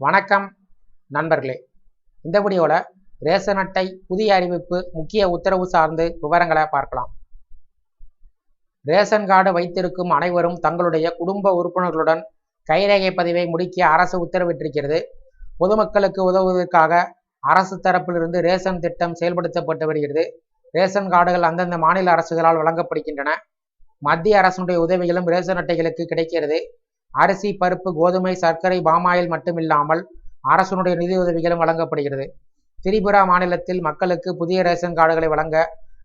வணக்கம் நண்பர்களே. இந்த வீடியோவில் ரேஷன் அட்டை புதிய அறிவிப்பு முக்கிய உத்தரவு சார்ந்து விவரங்களை பார்க்கலாம். ரேஷன் கார்டு வைத்திருக்கும் அனைவரும் தங்களுடைய குடும்ப உறுப்பினர்களுடன் கைரேகை பதிவை முடிக்க அரசு உத்தரவிட்டிருக்கிறது. பொதுமக்களுக்கு உதவுவதற்காக அரசு தரப்பிலிருந்து ரேஷன் திட்டம் செயல்படுத்தப்பட்டு வருகிறது. ரேஷன் கார்டுகள் அந்தந்த மாநில அரசுகளால் வழங்கப்படுகின்றன. மத்திய அரசினுடைய உதவிகளும் ரேஷன் அட்டைகளுக்கு கிடைக்கிறது. அரிசி பருப்பு கோதுமை சர்க்கரை பாமாயில் மட்டுமில்லாமல் அரசனுடைய நிதியுதவிகளும் வழங்கப்படுகிறது. திரிபுரா மாநிலத்தில் மக்களுக்கு புதிய ரேஷன் கார்டுகளை வழங்க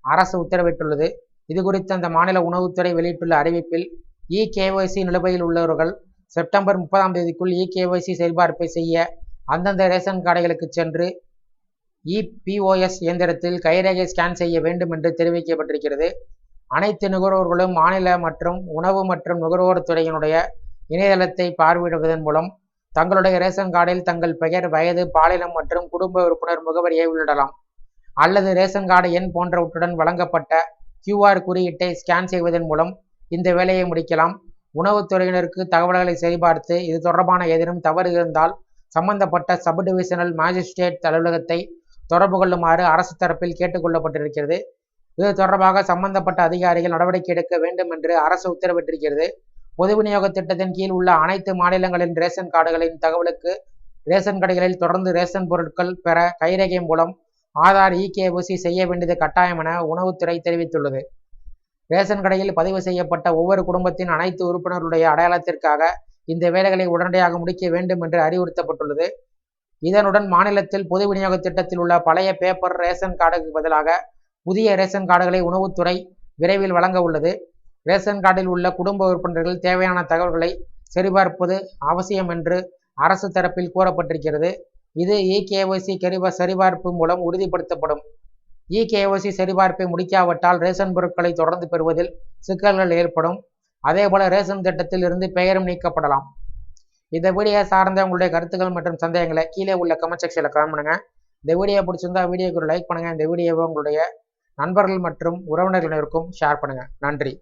அரசு உத்தரவிட்டுள்ளது. இது குறித்து அந்த மாநில உணவுத்துறை வெளியிட்டுள்ள அறிவிப்பில் இ கேஒய்சி நிலுவையில் உள்ளவர்கள் செப்டம்பர் முப்பதாம் தேதிக்குள் இ கேஒய்சி சரிபார்ப்பை செய்ய அந்தந்த ரேஷன் கடைகளுக்கு சென்று இபிஓஎஸ் இயந்திரத்தில் கைரேகை ஸ்கேன் செய்ய வேண்டும் என்று தெரிவிக்கப்பட்டிருக்கிறது. அனைத்து நுகர்வோர்களும் மாநில மற்றும் உணவு மற்றும் நுகர்வோர் துறையினுடைய இணையதளத்தை பார்வையிடுவதன் மூலம் தங்களுடைய ரேஷன் கார்டில் தங்கள் பெயர் வயது பாலினம் மற்றும் குடும்ப உறுப்பினர் முகவரியை உள்ளிடலாம். அல்லது ரேஷன் கார்டு எண் போன்றவற்றுடன் வழங்கப்பட்ட கியூஆர் குறியீட்டை ஸ்கேன் செய்வதன் மூலம் இந்த வேலையை முடிக்கலாம். உணவுத்துறையினருக்கு தகவல்களை சரிபார்த்து இது தொடர்பான ஏதேனும் தவறு இருந்தால் சம்பந்தப்பட்ட சப் டிவிஷனல் மாஜிஸ்ட்ரேட் அலுவலகத்தை தொடர்பு கொள்ளுமாறு அரசு தரப்பில் கேட்டுக்கொள்ளப்பட்டிருக்கிறது. இது தொடர்பாக சம்பந்தப்பட்ட அதிகாரிகள் நடவடிக்கை எடுக்க வேண்டும் என்று அரசு உத்தரவிட்டிருக்கிறது. பொது விநியோக திட்டத்தின் கீழ் உள்ள அனைத்து மாநிலங்களின் ரேஷன் கார்டுகளின் தகவலுக்கு ரேஷன் கடைகளில் தொடர்ந்து ரேஷன் பொருட்கள் பெற கைரேகை மூலம் ஆதார் இகேஓசி செய்ய வேண்டியது கட்டாயம் என உணவுத்துறை தெரிவித்துள்ளது. ரேஷன் கடையில் பதிவு செய்யப்பட்ட ஒவ்வொரு குடும்பத்தின் அனைத்து உறுப்பினர்களுடைய அடையாளத்திற்காக இந்த வேலைகளை உடனடியாக முடிக்க வேண்டும் என்று அறிவுறுத்தப்பட்டுள்ளது. இதனுடன் மாநிலத்தில் பொது விநியோக திட்டத்தில் உள்ள பழைய பேப்பர் ரேஷன் கார்டுக்கு பதிலாக புதிய ரேஷன் கார்டுகளை உணவுத்துறை விரைவில் வழங்க உள்ளது. ரேஷன் கார்டில் உள்ள குடும்ப உறுப்பினர்கள் தேவையான தகவல்களை சரிபார்ப்பது அவசியம் என்று அரசு தரப்பில் கூறப்பட்டிருக்கிறது. இது இகேஒசி கரிவ சரிபார்ப்பு மூலம் உறுதிப்படுத்தப்படும். இகேஒசி சரிபார்ப்பை முடிக்காவிட்டால் ரேஷன் பொருட்களை தொடர்ந்து பெறுவதில் சிக்கல்கள் ஏற்படும். அதேபோல ரேஷன் திட்டத்தில் இருந்து பெயரும் நீக்கப்படலாம். இந்த வீடியோ சார்ந்த உங்களுடைய கருத்துக்கள் மற்றும் சந்தேகங்களை கீழே உள்ள கமெண்ட் செக்ஷனில் கமெண்ட் பண்ணுங்கள் இந்த வீடியோ பிடிச்சிருந்தா வீடியோக்கு ஒரு லைக் பண்ணுங்கள் இந்த வீடியோவை உங்களுடைய நண்பர்கள் மற்றும் உறவினர்களுக்கும் ஷேர் பண்ணுங்கள் நன்றி.